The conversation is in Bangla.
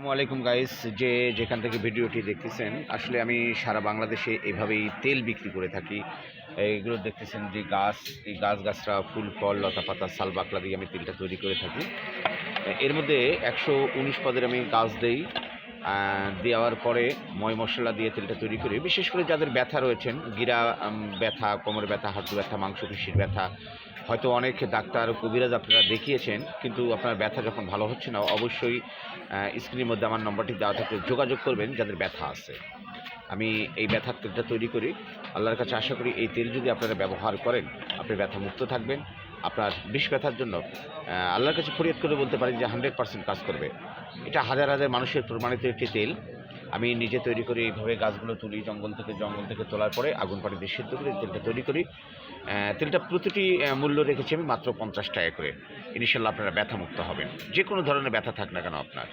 আসসালামু আলাইকুম গাইস যে যেখান থেকে ভিডিওটি দেখতেছেন, আসলে আমি সারা বাংলাদেশে এভাবেই তেল বিক্রি করে থাকি। এগুলো দেখতেছেন যে গাছ, এই গাছ গাছরা ফুল, ফল, লতা পাতা, সাল বাকলা দিয়ে আমি তেলটা তৈরি করে থাকি। এর মধ্যে একশো উনিশ পদের আমি গাছ দেই। দেওয়ার পরে ময় মশলা দিয়ে তেলটা তৈরি করি, বিশেষ করে যাদের ব্যথা রয়েছেন, গিরা ব্যথা, কোমর ব্যথা হাঁটু ব্যথা মাংসপেশির ব্যথা, হয়তো অনেক ডাক্তার কবিরাজ আপনারা দেখিয়েছেন, কিন্তু আপনার ব্যথা যখন ভালো হচ্ছে না, অবশ্যই স্ক্রিনের মধ্যে আমার নম্বরটি দেওয়া থাকলে যোগাযোগ করবেন যাদের ব্যথা আছে। আমি এই ব্যথার তেলটা তৈরি করি। আল্লাহর কাছে আশা করি এই তেল যদি আপনারা ব্যবহার করেন, আপনি ব্যথা মুক্ত থাকবেন। আপনার বিষ ব্যথার জন্য আল্লাহর কাছে ফরিয়াদ করে বলতে পারি যে হান্ড্রেড পার্সেন্ট কাজ করবে। এটা হাজার হাজার মানুষের প্রমাণিত একটি তেল। আমি নিজে তৈরি করি, এইভাবে গাছগুলো তুলি, জঙ্গল থেকে জঙ্গল থেকে তোলার পরে আগুন পানি দিয়ে সিদ্ধ করে, তেলটা তৈরি করি। তেলটা প্রতিটি মূল্য রেখেছি আমি মাত্র পঞ্চাশ টাকা করে। ইনশাল্লাহ আপনারা ব্যথা মুক্ত হবেন। যে কোনো ধরনের ব্যথা থাক না কেন আপনার।